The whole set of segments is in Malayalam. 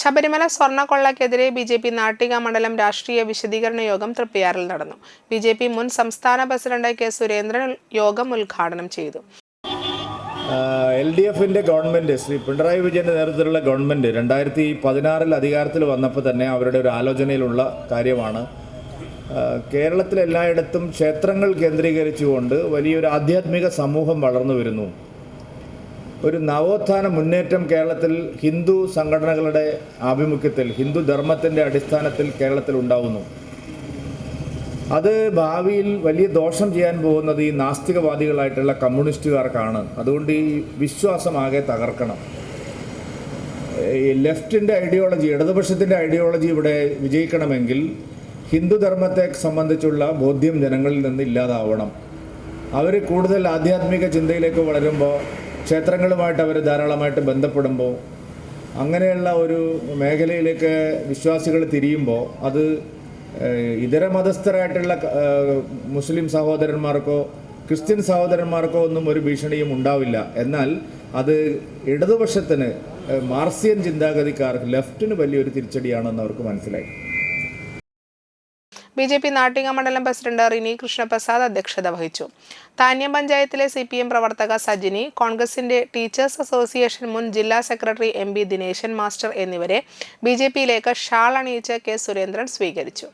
ശബരിമല സ്വർണക്കൊള്ളക്കെതിരെ ബി ജെ പി നാട്ടിക മണ്ഡലം രാഷ്ട്രീയ വിശദീകരണ യോഗം തൃപ്പയാറിൽ നടന്നു. ബി ജെ പി മുൻ സംസ്ഥാന പ്രസിഡന്റ് കെ സുരേന്ദ്രൻ യോഗം ഉദ്ഘാടനം ചെയ്തു. എൽ ഡി എഫിന്റെ ഗവൺമെന്റ് ശ്രീ പിണറായി വിജയന്റെ നേതൃത്വത്തിലുള്ള ഗവൺമെന്റ് രണ്ടായിരത്തി പതിനാറിൽ അധികാരത്തിൽ വന്നപ്പോൾ തന്നെ അവരുടെ ഒരു ആലോചനയിലുള്ള കാര്യമാണ്. കേരളത്തിലെല്ലായിടത്തും ക്ഷേത്രങ്ങൾ കേന്ദ്രീകരിച്ചുകൊണ്ട് വലിയൊരു ആധ്യാത്മിക സമൂഹം വളർന്നു വരുന്നു. ഒരു നവോത്ഥാന മുന്നേറ്റം കേരളത്തിൽ ഹിന്ദു സംഘടനകളുടെ ആഭിമുഖ്യത്തിൽ ഹിന്ദു ധർമ്മത്തിന്റെ അടിസ്ഥാനത്തിൽ കേരളത്തിൽ ഉണ്ടാവുന്നു. അത് ഭാവിയിൽ വലിയ ദോഷം ചെയ്യാൻ പോകുന്നത് ഈ നാസ്തികവാദികളായിട്ടുള്ള കമ്മ്യൂണിസ്റ്റുകാർക്കാണ്. അതുകൊണ്ട് ഈ വിശ്വാസം ആകെ തകർക്കണം. ഈ ലെഫ്റ്റിന്റെ ഐഡിയോളജി ഇടതുപക്ഷത്തിന്റെ ഐഡിയോളജി ഇവിടെ വിജയിക്കണമെങ്കിൽ ഹിന്ദുധർമ്മത്തെ സംബന്ധിച്ചുള്ള ബോധ്യം ജനങ്ങളിൽ നിന്ന് ഇല്ലാതാവണം. അവർ കൂടുതൽ ആധ്യാത്മിക ചിന്തയിലേക്ക് വളരുമ്പോൾ ക്ഷേത്രങ്ങളുമായിട്ട് അവർ ധാരാളമായിട്ട് ബന്ധപ്പെടുമ്പോൾ അങ്ങനെയുള്ള ഒരു മേഖലയിലേക്ക് വിശ്വാസികൾ തിരിയുമ്പോൾ അത് ഇതര മതസ്ഥരായിട്ടുള്ള മുസ്ലിം സഹോദരന്മാർക്കോ ക്രിസ്ത്യൻ സഹോദരന്മാർക്കോ ഒന്നും ഒരു ഭീഷണിയും ഉണ്ടാവില്ല. എന്നാൽ അത് ഇടതുപക്ഷത്തിന് മാർസിയൻ ചിന്താഗതിക്കാർക്ക് ലെഫ്റ്റിന് വലിയൊരു തിരിച്ചടിയാണെന്ന് അവർക്ക് മനസ്സിലായി. ബി ജെ പി നാട്ടിക മണ്ഡലം പ്രസിഡന്റ് റിനി കൃഷ്ണപ്രസാദ് അധ്യക്ഷത വഹിച്ചു. താന്യം പഞ്ചായത്തിലെ സി പി എം പ്രവർത്തക സജിനി കോൺഗ്രസിന്റെ ടീച്ചേഴ്സ് അസോസിയേഷൻ മുൻ ജില്ലാ secretary M B Dineshan master എന്നിവരെ ബി ജെ പിയിലേക്ക് ഷാൾ അണിയിച്ച് കെ സുരേന്ദ്രൻ സ്വീകരിച്ചു.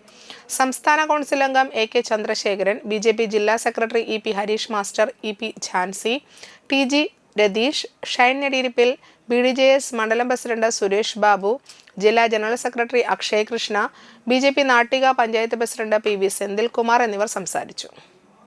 സംസ്ഥാന കൗൺസിൽ അംഗം A K Chandrasekharan B J P ജില്ലാ secretary E P Harish master E P Jhansi T G Ratheesh Shine നെടിയിരിപ്പിൽ B D J S മണ്ഡലം പ്രസിഡന്റ് സുരേഷ് ബാബു ജില്ലാ general secretary Akshay Krishna B Nattika panchayat president P V Senthilkumar എന്നിവർ സംസാരിച്ചു.